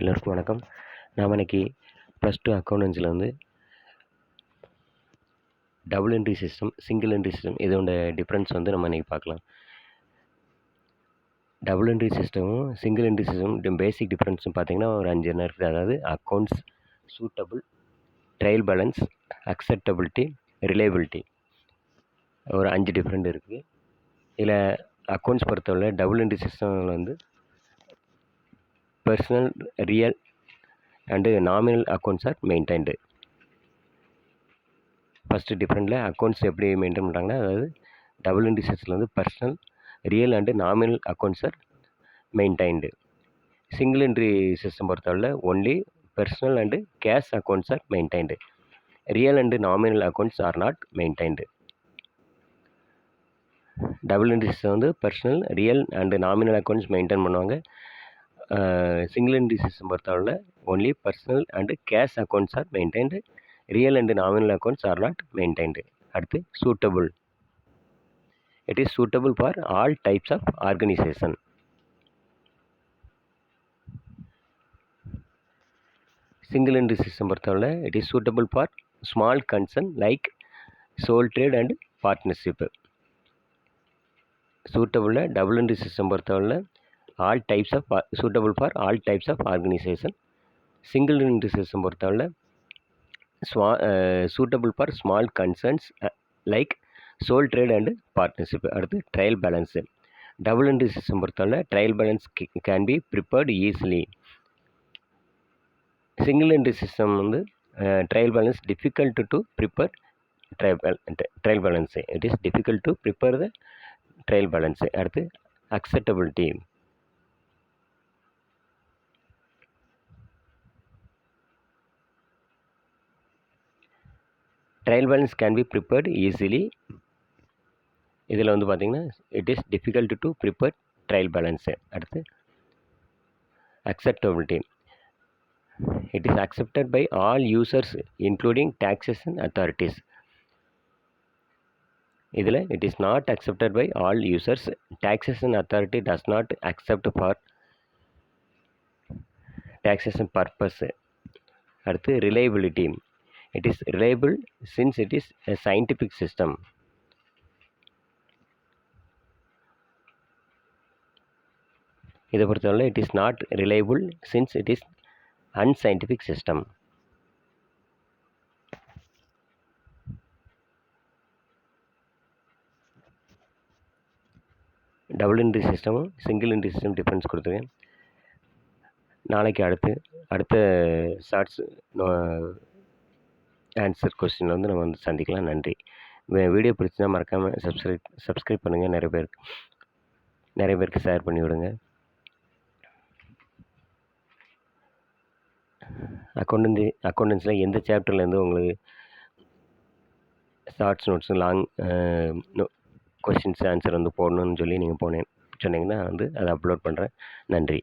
எல்லோருக்கும் வணக்கம். நாம் இன்றைக்கி ப்ளஸ் டூ அக்கௌண்டன்ஸில் வந்து double entry system single entry system இதோட டிஃப்ரென்ஸ் வந்து நம்ம இன்றைக்கி பார்க்கலாம். டபுள் என்ட்ரி சிஸ்டமும் சிங்கிள் என்ட்ரி சிஸ்டம் பேசிக் டிஃப்ரென்ஸும் பார்த்திங்கன்னா ஒரு அஞ்சு என்ன இருக்குது. அதாவது accounts suitable trial balance acceptability reliability ஒரு அஞ்சு டிஃப்ரெண்ட் இருக்குது. இதில் அக்கௌண்ட்ஸ் பொறுத்தவரை டபுள் என்ட்ரி சிஸ்டமில் வந்து personal real and nominal accounts are maintained first டிஃப்ரெண்டில் accounts எப்படி மெயின்டைன் பண்ணுறாங்கன்னா அதாவது டபுள் இண்டிசஸில் வந்து personal real and nominal accounts are maintained single entry system பொறுத்தவரை only personal and cash accounts are maintained real and nominal accounts are not maintained double entry system வந்து personal real and nominal accounts maintain பண்ணுவாங்க. Single entry system பொறுத்தவரை only personal and cash accounts are maintained real and nominal accounts are not maintained அடுத்து suitable it is suitable for all types of organisation single entry system பொறுத்தவரை it is suitable for small concern like sole trade and partnership சூட்டபுளில் double entry system பொறுத்தவரை all types of suitable for all types of organisation single entry system பொறுத்தவரை small suitable for small concerns like sole trade and partnership அடுத்து trial balance double entry system பொறுத்தவரை trial balance can be prepared easily single entry system வந்து trial balance difficult to prepare trial trial balance it is difficult to prepare the trial balance அடுத்து acceptability trial balance can be prepared easily இதில் வந்து பார்த்திங்கன்னா it is difficult to prepare trial balance அடுத்து acceptability it is accepted by all users including taxation authorities இதில் it is not accepted by all users taxation authority does not accept for taxation purpose அடுத்து reliability it is reliable since it is a scientific system இதை பொறுத்தவரை it is not reliable since it is unscientific system double entry சிஸ்டமும் single entry system difference கொடுத்துருக்கேன். நாளைக்கு அடுத்து அடுத்த shorts answer கொஸ்டினில் வந்து நம்ம வந்து சந்திக்கலாம். நன்றி. வீடியோ பிடிச்சினா மறக்காமல் சப்ஸ்கிரைப் சப்ஸ்கிரைப் பண்ணுங்கள் நிறைய பேருக்கு நிறைய பேருக்கு ஷேர் பண்ணி விடுங்க. அக்கௌண்டன்சி அக்கௌண்டன்ஸில் எந்த சாப்டர்லேருந்து உங்களுக்கு shorts notes long questions answer வந்து போடணும்னு சொல்லி நீங்கள் போனேன். சொன்னீங்கன்னா வந்து அதை அப்லோட் பண்ணுறேன் நன்றி.